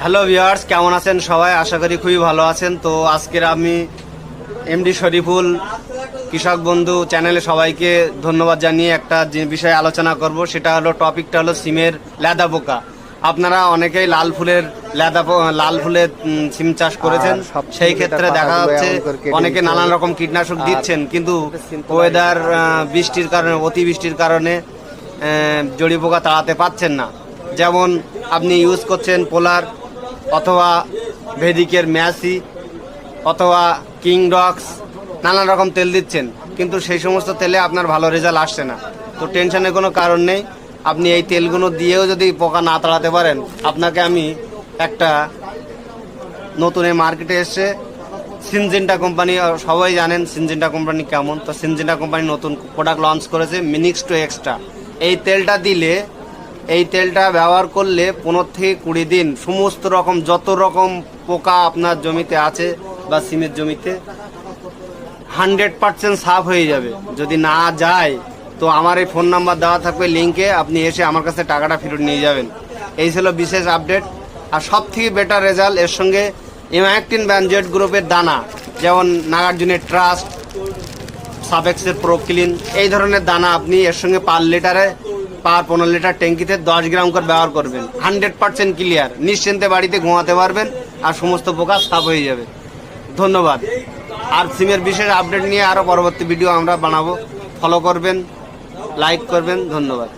Hello viewers কেমন আছেন সবাই? আশা করি খুবই ভালো আছেন। তো আজকের আমি এমডি শরীফুল কৃষক বন্ধু চ্যানেলে সবাইকে ধন্যবাদ জানিয়ে একটা যে বিষয়ে আলোচনা করব সেটা হলো টপিকটা হলো সিমের লেদা পোকা। আপনারা অনেকেই লাল ফুলের লেদা পো- লাল ফুলের সিম চাষ করেছেন। সেই ক্ষেত্রে দেখা যাচ্ছে অনেকে নানান রকম কীটনাশক দিচ্ছেন কিন্তু ওয়েদার বৃষ্টির কারণে অতি বৃষ্টির কারণে জড়ি পোকা তাড়াতে পাচ্ছেন না। যেমন আপনি ইউজ করছেন পোলার অথবা ভেদিকের ম্যাসি, অথবা কিং ডক্স নানান রকম তেল দিচ্ছেন। কিন্তু সেই সমস্ত তেলে আপনার ভালো রেজাল্ট আসছে না। তো টেনশনের কোনো কারণ নেই। আপনি এই তেলগুলো দিয়েও যদি পোকা না তাড়াতে পারেন, আপনাকে আমি একটা নতুন এই মার্কেটে এসছে সিনজেন্টা কোম্পানি সবাই জানেন সিনজেন্টা কোম্পানি কেমন। তো সিনজেন্টা কোম্পানি নতুন প্রোডাক্ট লঞ্চ করেছে মিনিক্স টু এক্সট্রা এই তেলটা দিলে এই তেলটা ব্যবহার করলে পনেরো থেকে কুড়ি দিন সমস্ত রকম, যত রকম পোকা আপনার জমিতে আছে বা সিমের জমিতে, হান্ড্রেড পার্সেন্ট সাফ হয়ে যাবে। যদি না যায়, তো আমার এই ফোন নাম্বার দেওয়া থাকবে লিঙ্কে, আপনি এসে আমার কাছে টাকাটা ফেরত নিয়ে যাবেন। এই ছিল বিশেষ আপডেট। আর সব থেকে বেটার রেজাল্ট এর সঙ্গে ইমাকটিন ব্যানজেট গ্রুপের দানা, যেমন নাগার্জুনের ট্রাস্ট, সাবেক্সের প্রো ক্লিন এই ধরনের দানা আপনি এর সঙ্গে পার লিটারে পার পনেরো লিটার ট্যাঙ্কিতে দশ গ্রাম করে ব্যবহার করবেন। Hundred percent clear. নিশ্চিন্তে বাড়িতে ঘুমাতে পারবেন আর সমস্ত পোকা সাফ হয়ে যাবে। ধন্যবাদ। আর সিমের বিশেষ আপডেট নিয়ে আরও পরবর্তী ভিডিও আমরা বানাবো। ফলো করবেন লাইক করবেন। ধন্যবাদ।